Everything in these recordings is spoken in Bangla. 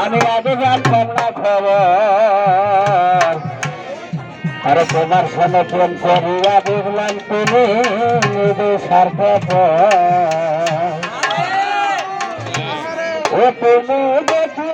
আমি আগে জানতাম না খবর। আরে তোমার সঙ্গে প্রেম করিয়া দেখলাম তুমি ও তুমি দেখি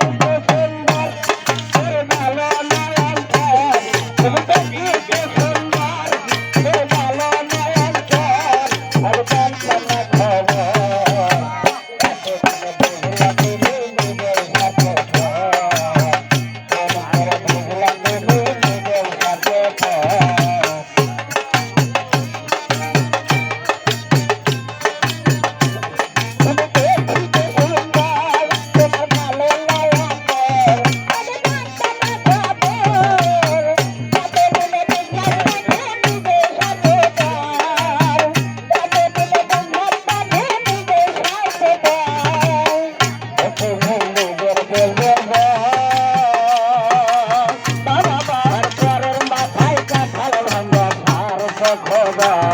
বাবা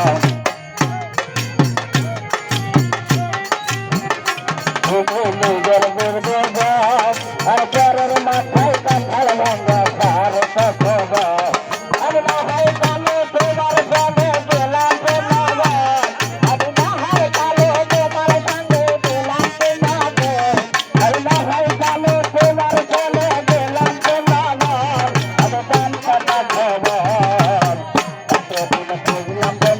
고구마